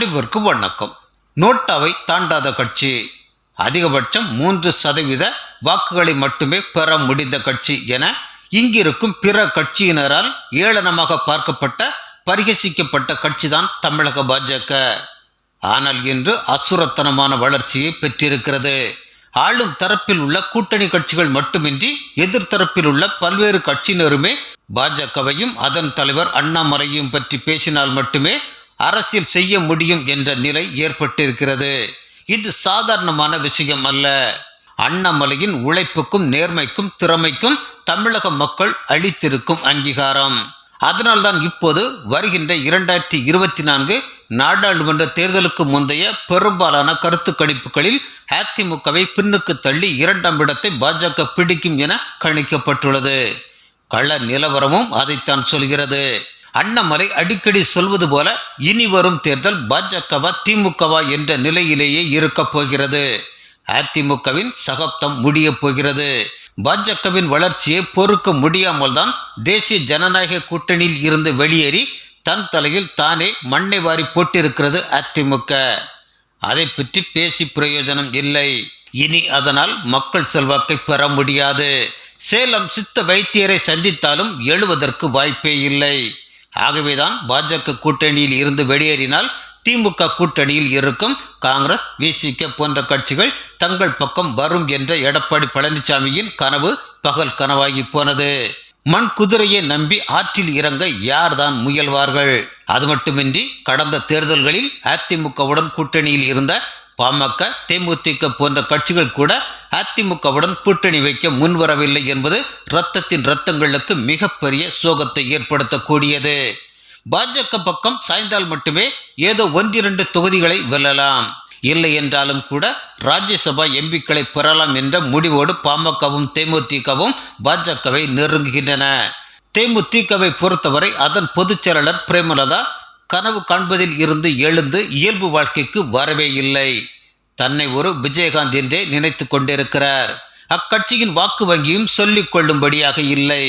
அனைவருக்கும் வணக்கம். நோட்டாவை தாண்டாத கட்சி. அதிகபட்சம் மூன்று சதவீத வாக்குகளை மட்டுமே பெற முடிந்த கட்சி என இங்கிருக்கும் பிற கட்சியினரால் ஏளனமாக பார்க்கப்பட்ட பரிகசிக்கப்பட்ட கட்சிதான் தமிழக பாஜக. ஆனால் இன்று அசுரத்தனமான வளர்ச்சியை பெற்றிருக்கிறது. ஆளும் தரப்பில் உள்ள கூட்டணி கட்சிகள் மட்டுமின்றி எதிர்த்தரப்பில் உள்ள பல்வேறு கட்சியினருமே பாஜகவையும் அதன் தலைவர் அண்ணாமலையும் பற்றி பேசினால் மட்டுமே அரசியல் செய்ய முடியும் என்ற நிலை ஏற்பட்டிருக்கிறது. இது சாதாரணமான விஷயம் அல்ல. அண்ணாமலையின் உழைப்புக்கும் நேர்மைக்கும் திறமைக்கும் தமிழக மக்கள் அளித்திருக்கும் அங்கீகாரம். அதனால்தான் இப்போது வருகின்ற இரண்டாயிரத்தி இருபத்தி நான்கு நாடாளுமன்ற தேர்தலுக்கு முந்தைய பெரும்பாலான கருத்து கணிப்புகளில் அதிமுகவை பின்னுக்கு தள்ளி இரண்டாம் இடத்தை பாஜக பிடிக்கும் என கணிக்கப்பட்டுள்ளது. கள நிலவரமும் அதைத்தான் சொல்கிறது. அண்ணாமலை அடிக்கடி சொல்வது போல இனி வரும் தேர்தல் பாஜகவா திமுகவா என்ற நிலையிலேயே இருக்கப் போகிறது. அதிமுகவின் சகப்தம் முடியப் போகிறது. பாஜகவின் வளர்ச்சியை பொறுக்க முடியாமல் தான் தேசிய ஜனநாயக கூட்டணியில் இருந்து வெளியேறி தன் தலையில் தானே மண்ணை வாரி போட்டிருக்கிறது அதிமுக. அதை பற்றி பேசி பிரயோஜனம் இல்லை. இனி அதனால் மக்கள் செல்வாக்கை பெற முடியாது. சேலம் சித்த வைத்தியரை சந்தித்தாலும் எழுவதற்கு வாய்ப்பே இல்லை. ஆகவேதான் பாஜக கூட்டணியில் இருந்து வெளியேறினால் திமுக கூட்டணியில் இருக்கும் காங்கிரஸ் விசிக போன்ற கட்சிகள் தங்கள் பக்கம் வரும் என்ற எடப்பாடி பழனிசாமியின் கனவு பகல் கனவாகி போனது. மண் குதிரையை நம்பி ஆற்றில் இறங்க யார்தான் முயல்வார்கள்? அது மட்டுமின்றி கடந்த தேர்தல்களில் அதிமுகவுடன் கூட்டணியில் இருந்த பாமக தேமுதிக போன்ற கட்சிகள் கூட அதிமுகவுடன் கூட்டணி வைக்க முன்வரவில்லை என்பது இரத்தத்தின் இரத்தங்களுக்கு மிகப்பெரிய சோகத்தை ஏற்படுத்தக்கூடியது. பாஜக பக்கம் சாய்ந்தால் மட்டுமே ஏதோ ஒன்றிரண்டு தொகுதிகளை வெல்லலாம். இல்லை என்றாலும் கூட ராஜ்யசபா எம்பிக்களை பெறலாம் என்ற முடிவோடு பாமகவும் தேமுதிகவும் பாஜகவை நெருங்குகின்றன. தேமுதிகவை பொறுத்தவரை அதன் பொதுச் செயலாளர் பிரேமலதா கனவு காண்பதில் இருந்து எழுந்து இயல்பு வாழ்க்கைக்கு வரவே இல்லை. தன்னை ஒரு விஜயகாந்த் என்றே நினைத்து கொண்டிருக்கிறார். அக்கட்சியின் வாக்கு வங்கியும் சொல்லிக் கொள்ளும்படியாக இல்லை.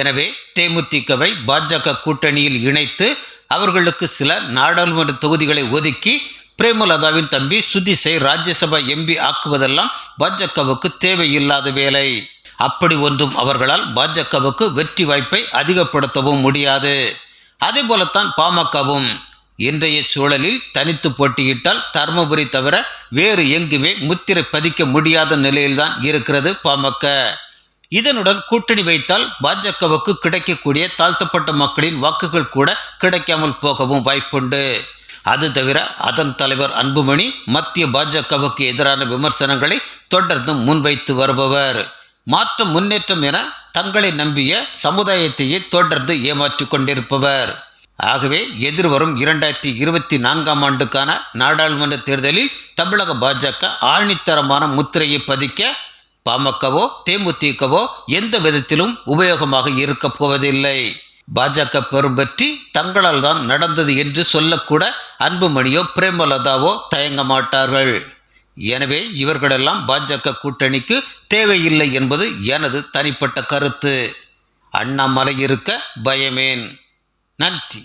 எனவே தேமுதிகவை பாஜக கூட்டணியில் இணைத்து அவர்களுக்கு சில நாடாளுமன்ற தொகுதிகளை ஒதுக்கி பிரேமலதாவின் தம்பி சுதிசை ராஜ்யசபா எம்பி ஆக்குவதெல்லாம் பாஜகவுக்கு தேவையில்லாத வேலை. அப்படி ஒன்றும் அவர்களால் பாஜகவுக்கு வெற்றி வாய்ப்பை அதிகப்படுத்தவும் முடியாது. அதே போலத்தான் பாமகவும். இன்றைய சூழலில் தனித்து போட்டியிட்டால் தருமபுரி தவிர வேறு எங்குமே முத்திரை பதிக்க முடியாத நிலையில்தான் இருக்கிறது பாமக. இதனுடன் கூட்டணி வைத்தால் பாஜகவுக்கு கிடைக்கக்கூடிய தாழ்த்தப்பட்ட மக்களின் வாக்குகள் கூட கிடைக்காமல் போகவும் வாய்ப்புண்டு. அது தவிர அதன் தலைவர் அன்புமணி மத்திய பாஜகவுக்கு எதிரான விமர்சனங்களை தொடர்ந்து முன்வைத்து வருபவர். மாற்றம் முன்னேற்றம் என தங்களை நம்பிய சமுதாயத்தையே தொடர்ந்து ஏமாற்றிக் கொண்டிருப்பவர். ஆகவே எதிர்வரும் இரண்டாயிரத்தி இருபத்தி நான்காம் ஆண்டுக்கான நாடாளுமன்ற தேர்தலில் தமிழக பாஜக ஆணித்தரமான முத்திரையை பதிக்க பாமகவோ தேமுதிகவோ எந்த விதத்திலும் உபயோகமாக இருக்கப் போவதில்லை. பாஜக பெரும் பற்றி தங்களால் தான் நடந்தது என்று சொல்லக்கூட அன்புமணியோ பிரேமலதாவோ தயங்க மாட்டார்கள். எனவே இவர்களெல்லாம் பாஜக கூட்டணிக்கு தேவையில்லை என்பது எனது தனிப்பட்ட கருத்து. அண்ணாமலை இருக்க பயமேன். நன்றி